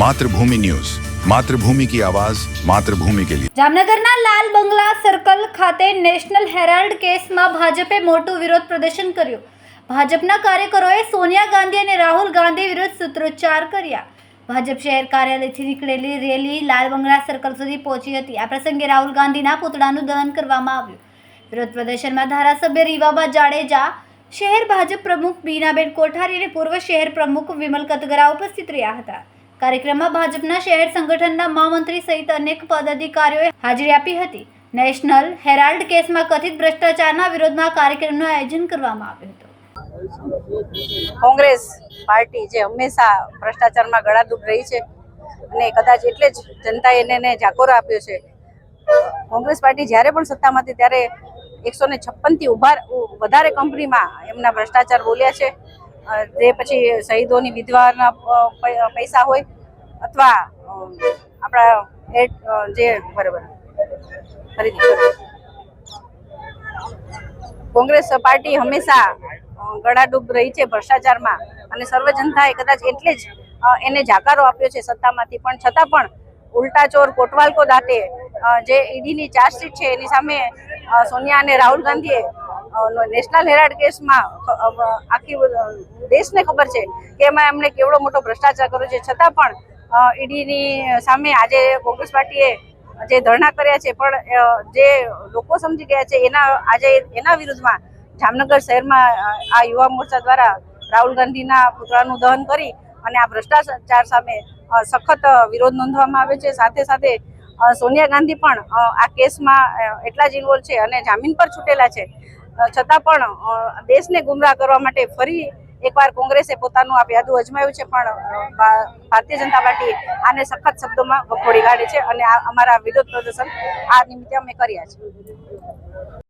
Mathrubhumi news. Mathrubhumi કી આવાજ, માતૃભૂમિ કે લિયે. જામનગરના લાલ બંગલા સર્કલ ખાતે નેશનલ હેરાલ્ડ કેસમાં ભાજપે મોટું વિરોધ પ્રદર્શન કર્યું. ભાજપના કાર્યકરોએ સોનિયા ગાંધી અને રાહુલ ગાંધી વિરુદ્ધ સૂત્રોચ્ચાર કર્યા. ભાજપ શહેર કાર્યાલયથી નીકળેલી રેલી લાલ બંગલા સર્કલ સુધી પહોંચી હતી. આ પ્રસંગે રાહુલ ગાંધીના પૂતળાનું દહન કરવામાં આવ્યું. વિરોધ પ્રદર્શનમાં ધારાસભ્ય રીવાબા જાડેજા, શહેર ભાજપ પ્રમુખ બીનાબેન કોઠારી અને પૂર્વ શહેર પ્રમુખ વિમલ કતગરા ઉપસ્થિત રહ્યા હતા. કાર્યક્રમમાં ભાજપના શહેર સંગઠનના મહામંત્રી સહિત અનેક પદાધિકારીઓએ હાજરી આપી હતી. નેશનલ હેરાલ્ડ કેસમાં કથિત ભ્રષ્ટાચારના વિરોધમાં કાર્યક્રમનું આયોજન કરવામાં આવ્યું હતું. કોંગ્રેસ પાર્ટી જે હંમેશા ભ્રષ્ટાચારમાં ગળા ગળાડૂબ રહી છે અને કદાચ એટલે જ જનતાએ એને જાકોરો આપ્યો છે. કોંગ્રેસ પાર્ટી જ્યારે પણ સત્તામાં હતી ત્યારે એકસો ને છપ્પનથી ઊભા વધારે કંપનીમાં એમના ભ્રષ્ટાચાર બોલ્યા છે. તે પછી શહીદોની વિધવાના પૈસા હોય અથવા આપણા એડ જે, બરાબર. કોંગ્રેસ પાર્ટી હંમેશા ગળાડૂબ રહી છે ભ્રષ્ટાચારમાં અને સર્વ જનતાએ કદાચ એટલે જ એને જાકારો આપ્યો છે સત્તામાંથી પણ છતાં પણ ઉલટા ચોર કોટવાલકો દાતે જે ઈડીની ચાર્જશીટ છે એની સામે સોનિયા અને રાહુલ ગાંધીએ નેશનલ હેરાલ્ડ કેસમાં આખી દેશને ખબર છે કે એમાં એમણે કેવડો મોટો ભ્રષ્ટાચાર કર્યો છે. છતાં પણ ઈડીની સામે આજે કોંગ્રેસ પાર્ટીએ જે ધરણા કર્યા છે, પણ જે લોકો સમજી ગયા છે, એના, આજે એના વિરુદ્ધમાં જામનગર શહેરમાં આ યુવા મોરચા દ્વારા રાહુલ ગાંધીના પુતળાનું દહન કરી અને આ ભ્રષ્ટાચાર સામે સખત વિરોધ નોંધવામાં આવે છે. સાથે સાથે સોનિયા ગાંધી પણ આ કેસમાં એટલા જ ઇન્વોલ્વ છે અને જામીન પર છૂટેલા છે. છતાં પણ દેશને ગુમરાહ કરવા માટે ફરી એકવાર કોંગ્રેસે પોતાનું આ યાદુ અજમાવ્યું છે, પણ ભારતીય જનતા પાર્ટી આને સખત શબ્દોમાં વખોડી કાઢે છે અને અમારા વિરોધ પ્રદર્શન આ નિમિત્તે અમે કર્યા છે.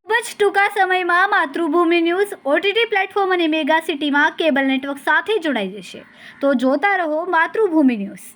ખૂબ જ ટૂંકા સમયમાં માતૃભૂમિ ન્યૂઝ ઓટીટી પ્લેટફોર્મ અને મેગા સિટીમાં કેબલ નેટવર્ક સાથે જોડાઈ જશે. તો જોતા રહો માતૃભૂમિ ન્યૂઝ.